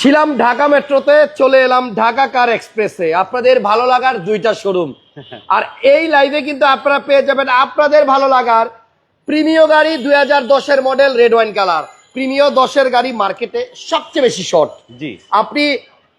ছিলাম ঢাকা মেট্রোতে চলে এলাম ঢাকা কার এক্সপ্রেসে। আপনাদের ভালো লাগার দুইটা শোরুম। আর এই লাইভে কিন্তু আপনারা পেয়ে যাবেন আপনাদের ভালো লাগার প্রিমিয় গাড়ি দুই হাজার দশের model red wine colour Premio দশের গাড়ি মার্কেটে সবচেয়ে বেশি শর্ট জি। আপনি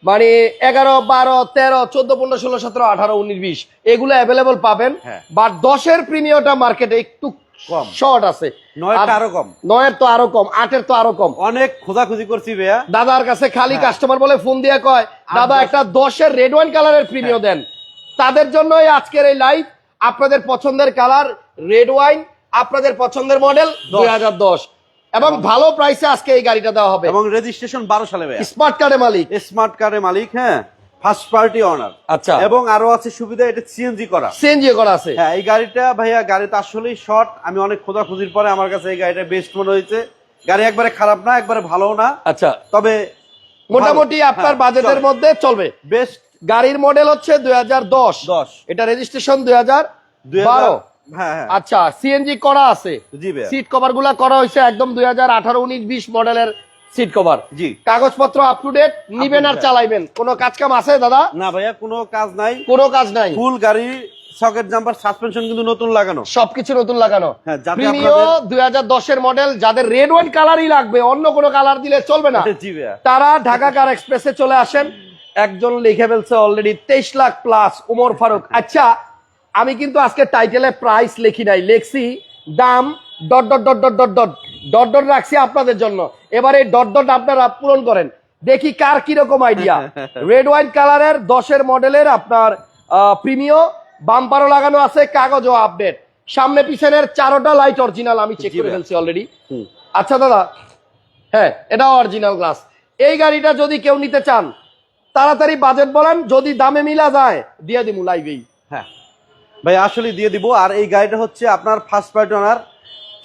মানে এগারো বারো তেরো চোদ্দ পনেরো ষোলো সতেরো আঠারো উনিশ বিশ এগুলো অ্যাভেলেবল পাবেন। হ্যাঁ। বাট দশের প্রিমিয়টা মার্কেটে একটু কম। শর্ট আছে। নয়েরটা আরও কম। নয়ের তো আরও কম আটের তো আরও কম। অনেক খোঁজাখুঁজি করছি ভাইয়া। দাদার কাছে খালি হ্যাঁ। কাস্টমার বলে ফোন দিয়ে কয় দাদা একটা দশের রেড ওয়াইন কালারের প্রিমিয় দেন। তাদের জন্যই আজকের এই লাইভ আপনাদের পছন্দের কালার রেড ওয়াইন আপনাদের পছন্দের মডেল দুই হাজার দশ। এবং ভালো প্রাইসে আজকে এই গাড়িটা দেওয়া হবে। এবং রেজিস্ট্রেশন বারো সালে স্মার্ট কার্ডের মালিক। স্মার্ট কার্ডের মালিক হ্যাঁ। ফার্স্ট পার্টি অনার আচ্ছা। এবং আরও আছে সুবিধা এটা সিএনজি করা। সিএনজি করা আছে? হ্যাঁ এই গাড়িটা ভাইয়া গাড়িটা আসলেই শর্ট আমি অনেক খোঁজাখুঁজির পরে আমার কাছে এই গাড়িটা বেস্ট মনে হয়েছে। গাড়ি একবারে খারাপ না একবারে ভালো না। আচ্ছা। তবে মোটামুটি আপনার বাজেটের মধ্যে চলবে। বেস্ট গাড়ির মডেল হচ্ছে দুই হাজার দশ। দশ। এটা রেজিস্ট্রেশন দুই হাজার বারো। হ্যাঁ হ্যাঁ। আচ্ছা সিএনজি করা আছে। সিট কভারগুলা করা হয়েছে একদম দুই হাজার আঠারো উনিশ বিশ মডেলের সিট কভার জি। কাগজপত্র আপ টু ডেট নিবেন আর। চালাইবেন। কোনো কাজ কাম আছে দাদা? না ভাইয়া কোনো কাজ নাই। কোনো কাজ নাই। ফুল গাড়ি সকেট জাম্পার সাসপেনশন কিন্তু নতুন লাগানো। সবকিছু নতুন লাগানো। হ্যাঁ, প্রিমিও দুই হাজার দশের মডেল যাদের রেড ওয়াইন কালারই লাগবে অন্য কোনো কালার দিলে চলবে না। জি তারা ঢাকা কার এক্সপ্রেসে চলে আসেন। একজন লিখে ফেলছে অলরেডি তেইশ লাখ প্লাস উমর ফারুক। আচ্ছা আমি কিন্তু আজকে টাইটেলে প্রাইস লিখি নাই লিখছি দাম dot dot dot dot dot dot dot dot রাখছি আপনাদের জন্য। এবারে ডট ডট আপনারা পূরণ করেন। দেখি কার কীরকম আইডিয়া রেড ওয়াইন কালারের দশের মডেলের আপনার প্রিমিয় বাম্পারও লাগানো আছে কাগজও আপডেট সামনে পিছনের চারোটা লাইট অরিজিনাল আমি চেক করে ফেলছি অলরেডি আচ্ছা দাদা হ্যাঁ এটা অরিজিনাল গ্লাস এই গাড়িটা যদি কেউ নিতে চান তাড়াতাড়ি বাজেট বলেন যদি দামে মিলা যায় দিয়ে দিব লাইভেই হ্যাঁ। ভাই আসলে দিয়ে দিব। আর এই গাড়িটা হচ্ছে আপনার ফার্স্ট পার্টি ওনার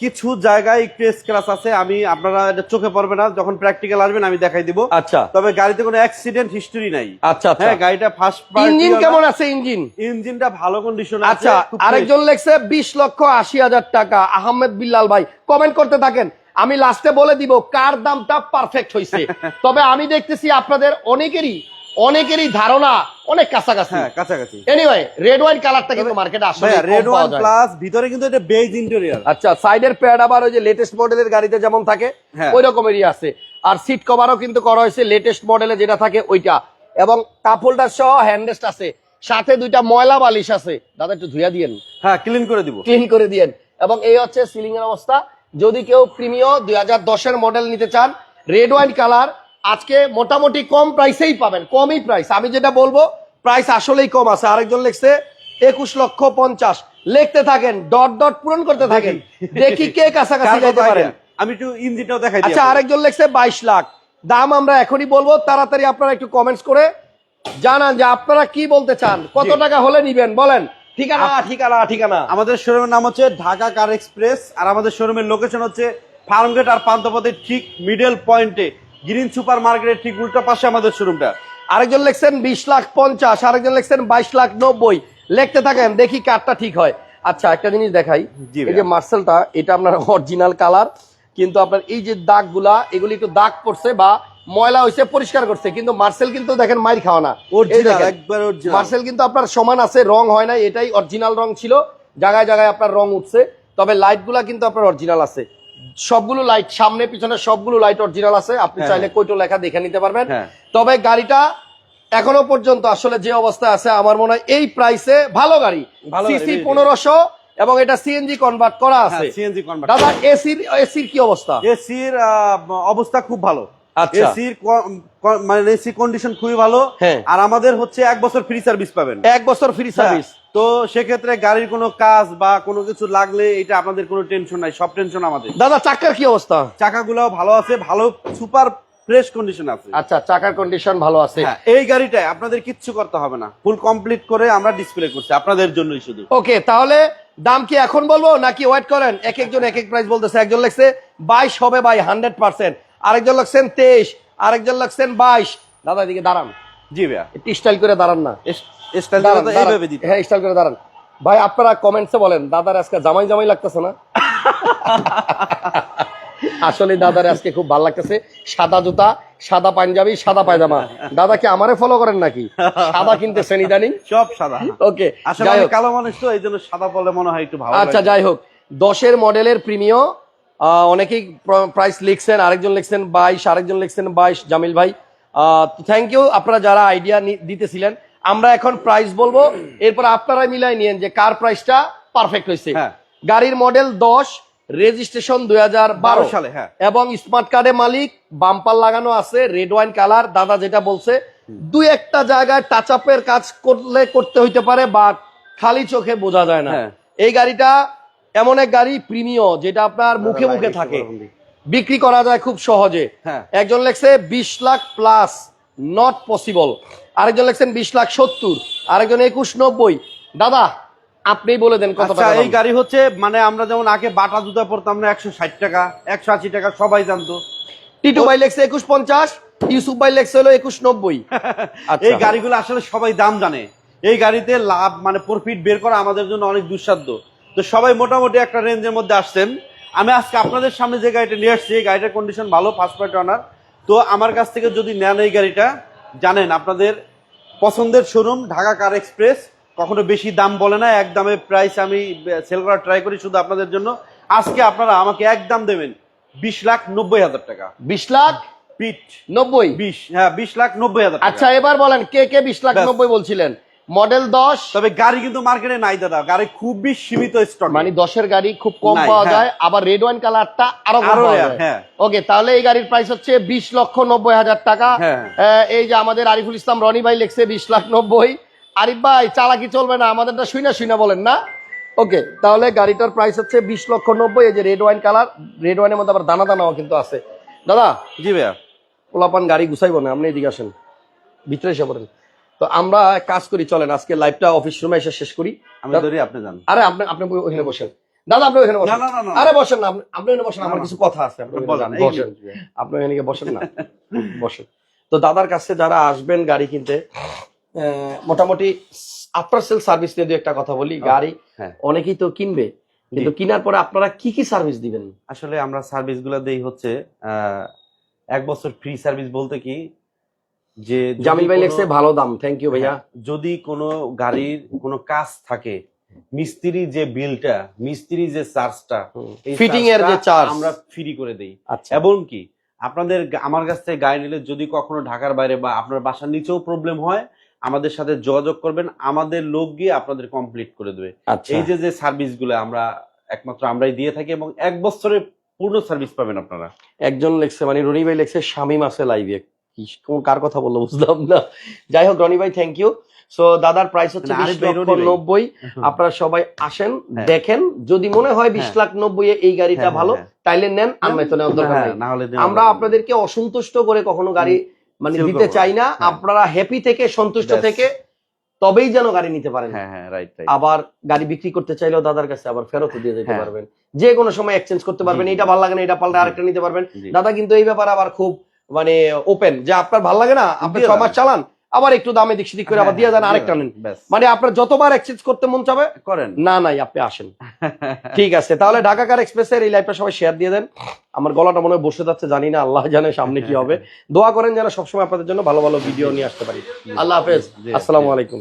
কিছু জায়গায় একটু স্ক্র্যাচ আছে আমি আপনারা এটা চোখে পড়বে না যখন প্র্যাকটিক্যাল আসবেন আমি দেখাই দিব। আচ্ছা। তবে গাড়িতে কোনো অ্যাক্সিডেন্ট হিস্টরি নাই। আচ্ছা আচ্ছা। হ্যাঁ গাড়িটা ফার্স্ট ইঞ্জিন কেমন আছে ইঞ্জিন ইঞ্জিনটা ভালো কন্ডিশন আছে আচ্ছা আরেকজন লেখছে বিশ লক্ষ আশি হাজার টাকা। আহমেদ বিল্লাল ভাই কমেন্ট করতে থাকেন। আমি লাস্টে বলে দিব কার দামটা পারফেক্ট হয়েছে তবে আমি দেখতেছি আপনাদের অনেকেরই অনেকেরই ধারণা অনেক কাছাকাছি। হ্যাঁ কাছাকাছি। এনিওয়ে রেড ওয়াইন কালারটা কিন্তু মার্কেটে আসলে রেড যায়। প্লাস ভিতরে কিন্তু এটা বেজ ইন্টেরিয়র আচ্ছা সাইডের প্যাড আবার ওই যে লেটেস্ট মডেলের গাড়িতে যেমন থাকে হ্যাঁ। ওই রকমেরই আছে। আর সিট কভারও কিন্তু করা হয়েছে লেটেস্ট মডেলে যেটা থাকে ওইটা। এবং কাপ হোল্ডার সহ হ্যান্ডরেস্ট আছে। সাথে দুইটা ময়লা বালিশ আছে। দাদা একটু ধুইয়া দিয়েন। হ্যাঁ ক্লিন করে দিব। ক্লিন করে দিয়েন। এবং এই হচ্ছে সিলিং এর অবস্থা। যদি কেউ প্রিমিয় দুই হাজার দশের মডেল নিতে চান রেড ওয়াইন কালার আজকে মোটামুটি কম প্রাইসেই পাবেন কমই প্রাইস আমি যেটা বলব প্রাইস আসলেই কম আছে। আরেকজন লিখছে একুশ লক্ষ পঞ্চাশ। লিখতে থাকেন ডট ডট পূরণ করতে থাকেন। দেখি কে কাছাকাছি কত পারেন? আমি একটু ইঞ্জিনটাও দেখাই আচ্ছা আরেকজন লিখছে বাইশ লাখ। দাম আমরা এখনই বলব তাড়াতাড়ি আপনারা একটু কমেন্টস করে জানান যে আপনারা কি বলতে চান। কত টাকা হলে নিবেন বলেন। ঠিকানা ঠিকানা ঠিকানা। আমাদের শোরুমের নাম হচ্ছে ঢাকা কার এক্সপ্রেস আর আমাদের শোরুমের লোকেশন হচ্ছে ফার্মগেট আর পান্তপথের ঠিক মিডল পয়েন্টে গ্রিন সুপার মার্কেটের ঠিক উল্টা পাশে আমাদের শোরুমটা। আরেকজন লিখছেন বিশ লাখ পঞ্চাশ আরেকজন লিখছেন বাইশ লাখ নব্বই। লেখতে থাকেন দেখি কারটা ঠিক হয়। আচ্ছা একটা জিনিস দেখাই। এই যে মার্সেলটা এটা আপনার অরিজিনাল কালার কিন্তু আপনার এই যে দাগগুলা এগুলি একটু দাগ পড়ছে বা ময়লা হয়েছে পরিষ্কার করছে। কিন্তু মার্সেল কিন্তু দেখেন মাইর খাওয়া না। মার্সেল কিন্তু আপনার সমান আছে রং হয় না এটাই অরিজিনাল রং ছিল। জায়গায় জায়গায় আপনার রং উঠছে তবে লাইটগুলা কিন্তু আপনার অরিজিনাল আছে। সবগুলো লাইট সামনে পিছনে সবগুলো লাইট অরিজিনাল আছে আপনি হ্যাঁ। চাইলে কইটো লেখা দেখে নিতে পারবেন হ্যাঁ। তবে গাড়িটা এখনও পর্যন্ত আসলে যে অবস্থায় আছে আমার মনে হয় এই প্রাইসে ভালো গাড়ি ভালো গাড়ি, সিসি। পনেরোশো এবং এটা সিএনজি কনভার্ট করা হ্যাঁ আছে সিএনজি কনভার্ট দাদা এসির এসির কি অবস্থা এসির অবস্থা খুব ভালো। এসির মানে এসি কন্ডিশন খুবই ভালো। হ্যাঁ। আর আমাদের হচ্ছে এক বছর ফ্রি সার্ভিস পাবেন। এক বছর ফ্রি সার্ভিস হ্যাঁ, তো সেক্ষেত্রে গাড়ির কোনো কাজ বা কোনো কিছু লাগলে এটা আপনাদের কোনো টেনশন নাই সব টেনশন আমাদের। দাদা চাকার কি অবস্থা? চাকাগুলোও ভালো আছে ভালো সুপার ফ্রেশ কন্ডিশন আছে। আচ্ছা চাকার কন্ডিশন ভালো আছে। হ্যাঁ, এই গাড়িটায় আপনাদের কিচ্ছু করতে হবে না। ফুল কমপ্লিট করে আমরা ডিসপ্লে করছি আপনাদের জন্যই শুধু। ওকে তাহলে দাম কি এখন বলব নাকি ওয়েট করেন? এক একজন এক এক প্রাইস বলতেছে একজন লেখছে বাইশ হবে বাই হান্ড্রেড পার্সেন্ট আরেকজন লিখছেন তেইশ আরেকজন লিখছেন বাইশ। দাদা এদিকে দাঁড়ান। জি ভাইয়া। একটু স্টাইল করে দাঁড়ান না। স্টাইল দাঁড়ান, দাঁড়ান। এইভাবে দিতে হ্যাঁ স্টাইল করে দাঁড়ান। ভাই আপনারা কমেন্টসে বলেন দাদার আজকে জামাই জামাই লাগতেছে না? আসলে দাদার আজকে খুব ভালো লাগতেছে। সাদা জুতা সাদা পাঞ্জাবি সাদা পায়জামা। দাদা কি আমারে ফলো করেন নাকি? সাদা কিনতেছেন ইদানিং? সব সাদা। ওকে আসলে কালো মানুষ তো এই জন্য সাদা পলে মনে হয় একটু ভালো আচ্ছা যাই হোক। দশের মডেলের প্রিমিয় অনেকেই প্রাইস লিখছেন আরেকজন লিখছেন বাইশ আরেকজন লিখছেন বাইশ। জামিল ভাই তো থ্যাংক ইউ আপনারা যারা আইডিয়া দিতেছিলেন। আমরা এখন প্রাইস বলব। এরপর আপনারা মিলাই নিয়েন যে কার প্রাইসটা পারফেক্ট হয়েছে। হ্যাঁ। গাড়ির মডেল দশ রেজিস্ট্রেশন দুই হাজার বারো। বারো সালে, হ্যাঁ। এবং স্মার্ট কার্ডে মালিক বাম্পার লাগানো আছে রেড ওয়াইন কালার দাদা যেটা বলছে। দুই একটা জায়গায় টাচ আপের কাজ করলে করতে হইতে পারে বা খালি চোখে বোঝা যায় না। হ্যাঁ। এই গাড়িটা এমন এক গাড়ি প্রিমিয় যেটা আপনার মুখে মুখে থাকে। বিক্রি করা যায় খুব সহজে। হ্যাঁ। একজন লেখছে বিশ লাখ প্লাস নট পসিবল আরেকজন লেখছেন বিশ লাখ সত্তর আরেকজন একুশ নব্বই। দাদা আপনি বলে দেন কত আচ্ছা টাকা এই গাড়ি হচ্ছে মানে আমরা যেমন আগে বাটা জুতা পরতাম না একশো ষাট টাকা একশো আশি টাকা সবাই জানতো। টিটু ভাই লেখছে একুশ পঞ্চাশ ইউসুফ ভাই লেখছে হলো একুশ নব্বই। আচ্ছা। এই গাড়িগুলো আসলে সবাই দাম জানে। এই গাড়িতে লাভ মানে প্রফিট বের করা আমাদের জন্য অনেক দুঃসাধ্য। তো সবাই মোটামুটি একটা রেঞ্জের মধ্যে আসছেন। আমি আজকে আপনাদের সামনে যে গাড়িটা নিয়ে আসছি এই গাড়িটার কন্ডিশন ভালো ফার্স্ট পার্টি অনার তো আমার কাছ থেকে যদি নেন এই গাড়িটা জানেন আপনাদের পছন্দের শোরুম ঢাকা কার এক্সপ্রেস কখনো বেশি দাম বলে না এক দামে প্রাইস আমি সেল করার ট্রাই করি শুধু আপনাদের জন্য। আজকে আপনারা আমাকে এক দাম দেবেন বিশ লাখ নব্বই হাজার টাকা। বিশ লাখ পিট নব্বই? বিশ হ্যাঁ বিশ লাখ নব্বই হাজার আচ্ছা এবার বলেন কে কে বিশ লাখ নব্বই বলছিলেন? মডেল দশ। তবে গাড়ি কিন্তু মার্কেটে নাই দাদা গাড়ি খুবই সীমিত স্টক মানে দশের গাড়ি খুব কম পাওয়া হ্যাঁ। যায় আবার রেড ওয়াইন কালারটা আরও কম পাওয়া যায়। হ্যাঁ। ওকে তাহলে এই গাড়ির প্রাইস হচ্ছে বিশ লক্ষ নব্বই হাজার টাকা। হ্যাঁ। এই যে আমাদের আরিফুল ইসলাম রনি ভাই লিখছে বিশ লাখ নব্বই। আরিফ ভাই চালাকি চলবে না আমাদেরটা শুইনা শুইনা বলেন না। ওকে তাহলে গাড়িটার প্রাইস হচ্ছে বিশ লক্ষ নব্বই এই যে রেড ওয়াইন কালার রেড ওয়াইনের মধ্যে আবার দানা দানাও কিন্তু আছে। দাদা জি ভাইয়া। পোলাপান গাড়ি গুছাইবো না আপনি এদিকে আসেন। ভিতরে এসে পড়েন। তো আমরা কাজ করি চলেন আজকে লাইভটা অফিস রুমে এসে শেষ করি। আমি ধরি আপনি জান আরে আপনি আপনি ওখানে বসেন। দাদা আপনি ওখানে বসেন। না, না, না, না। আরে বসেন না আপনি- ওখানে বসেন আমার। কিছু কথা আছে আপনি বসেন। আপনি ওখানে বসেন না? বসেন। তো দাদার কাছে যারা আসবেন গাড়ি কিনতে মোটামুটি আফটার সেল সার্ভিস নিয়ে দু একটা কথা বলি। গাড়ি হ্যাঁ। অনেকেই তো কিনবে কিন্তু কেনার পরে আপনারা কি কি সার্ভিস দিবেন? আসলে আমরা সার্ভিসগুলো দেই হচ্ছে আহ, এক বছর ফ্রি সার্ভিস বলতে কি যে জামিল ভাই লেখছে ভালো দাম থ্যাংক ইউ ভাইয়া। হ্যাঁ, যদি কোনো গাড়ির কোনো কাজ থাকে মিস্ত্রি যে বিলটা মিস্ত্রি যে চার্জটা ফিটিং এর যে চার্জ। আমরা ফ্রি করে দেই। আচ্ছা। এবং কি আপনাদের আমার কাছ থেকে গাড়ি নিলে যদি কখনো ঢাকার বাইরে বা আপনার বাসার নিচেও প্রবলেম হয় আমাদের সাথে যোগাযোগ করবেন আমাদের লোক গিয়ে আপনাদের কমপ্লিট করে দেবে। আচ্ছা। এই যে যে সার্ভিসগুলো আমরা একমাত্র আমরাই দিয়ে থাকি এবং এক বছরের পূর্ণ সার্ভিস পাবেন আপনারা। একজন লেখছে মানে রনি ভাই লেখছে শামিম আছে লাইভে কি কার কথা বলল বুঝলাম না। যাই হোক রনি ভাই থ্যাংক ইউ সো দাদার প্রাইস হচ্ছে বিশ লক্ষ নব্বই। আপনারা সবাই আসেন হ্যাঁ। দেখেন। যদি মনে হয় বিশ হ্যাঁ। লাখ নব্বই এই গাড়িটা হ্যাঁ, ভালো। তাইলে নেন আমি তো নেওয়ার দরকার নেই। না হলে দেওয়া আমরা আপনাদেরকে অসন্তুষ্ট করে কখনো গাড়ি মানে দিতে চাই না। আপনারা হ্যাপি থেকে সন্তুষ্ট থেকে তবেই যেন গাড়ি নিতে পারেন। আবার গাড়ি বিক্রি করতে চাইলেও দাদার কাছে আবার ফেরত দিয়ে যেতে হ্যাঁ। পারবেন। যে কোনো সময় এক্সচেঞ্জ করতে পারবেন। এটা ভালো লাগে না এটা পাল্টা আরেকটা নিতে পারবেন। দাদা কিন্তু এই ব্যাপারে আবার খুব মানে ওপেন যে আপনার ভালো লাগে না আপনি ছ মাস চালান আবার একটু দামে দিক সেদিক করে আবার হ্যাঁ, দিয়ে দেন হ্যাঁ, আরেকটা নেন। মানে আপনার যতবার এক্সচেঞ্জ করতে মন চাবে করেন। না নাই আপনি আসেন। ঠিক আছে তাহলে ঢাকা কার এক্সপ্রেসের এই লাইভটা সবাই শেয়ার দিয়ে দেন। আমার গলাটা মনে হয় বসে যাচ্ছে জানি না আল্লাহ জানে সামনে কি হবে। দোয়া করেন যেন সবসময় আপনাদের জন্য ভালো ভালো ভিডিও নিয়ে আসতে পারি। আল্লাহ হাফেজ আসসালামু আলাইকুম।